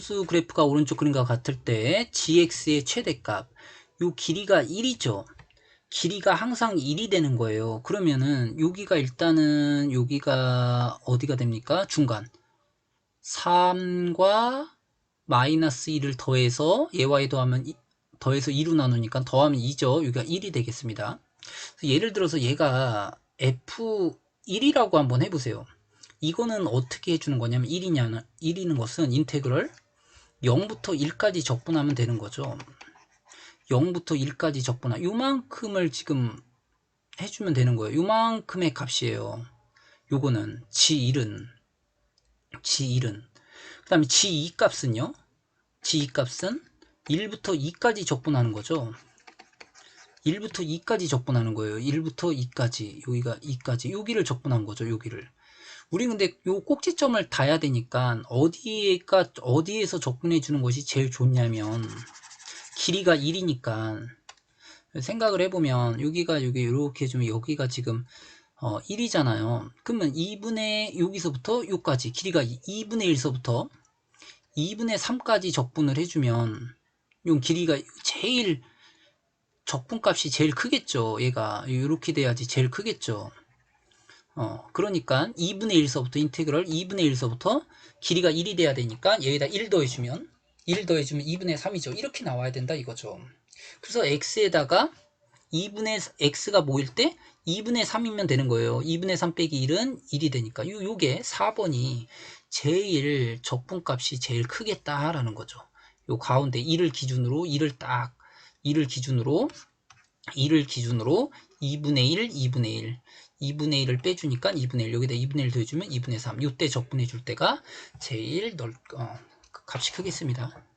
수 그래프가 오른쪽 그림과 같을 때 gx의 최대값 요 길이가 1이죠. 길이가 항상 1이 되는 거예요. 그러면은 여기가 일단은 여기가 어디가 됩니까? 중간 3과 마이너스 1을 더해서 얘와 얘 더하면 이- 더해서 2로 나누니까 더하면 2죠. 여기가 1이 되겠습니다. 예를 들어서 얘가 f1이라고 한번 해보세요. 이거는 어떻게 해주는 거냐면 1이냐는 1이는 것은 인테그럴 0부터 1까지 적분하면 되는 거죠. 0부터 1까지 적분하 요만큼을 지금 해주면 되는 거예요. 요만큼의 값이에요. 요거는 G1은 G1은 그 다음에 G2 값은요. G2 값은 1부터 2까지 적분하는 거죠. 1부터 2까지 적분하는 거예요. 1부터 2까지 여기가 2까지 여기를 적분한 거죠. 여기를 우리 근데 요 꼭지점을 닿아야 되니까 어디가 어디에서 접근해 주는 것이 제일 좋냐면 길이가 1이니까 생각을 해보면 여기가 여기 이렇게 좀 여기가 지금 어 1이잖아요. 그러면 2분의 여기서부터 여기까지 길이가 2분의 1서부터 2분의 3까지 적분을 해주면 요 길이가 제일 적분값이 제일 크겠죠. 얘가 이렇게 돼야지 제일 크겠죠. 어, 그러니까 2분의 1서부터 인테그럴 2분의 1서부터 길이가 1이 돼야 되니까 여기다 1 더해주면 1 더해주면 2분의 3이죠. 이렇게 나와야 된다 이거죠. 그래서 x에다가 2분의 x가 모일 때 2분의 3이면 되는 거예요. 2분의 3 빼기 1은 1이 되니까 요, 요게 4번이 제일 적분값이 제일 크겠다라는 거죠. 요 가운데 1을 기준으로 1을 딱 1을 기준으로 1을 기준으로 2분의 1, 2분의 1 2분의 1을 빼주니까 2분의 1 여기다 2분의 1 더해주면 2분의 3 이때 적분해 줄 때가 제일 넓 어, 값이 크겠습니다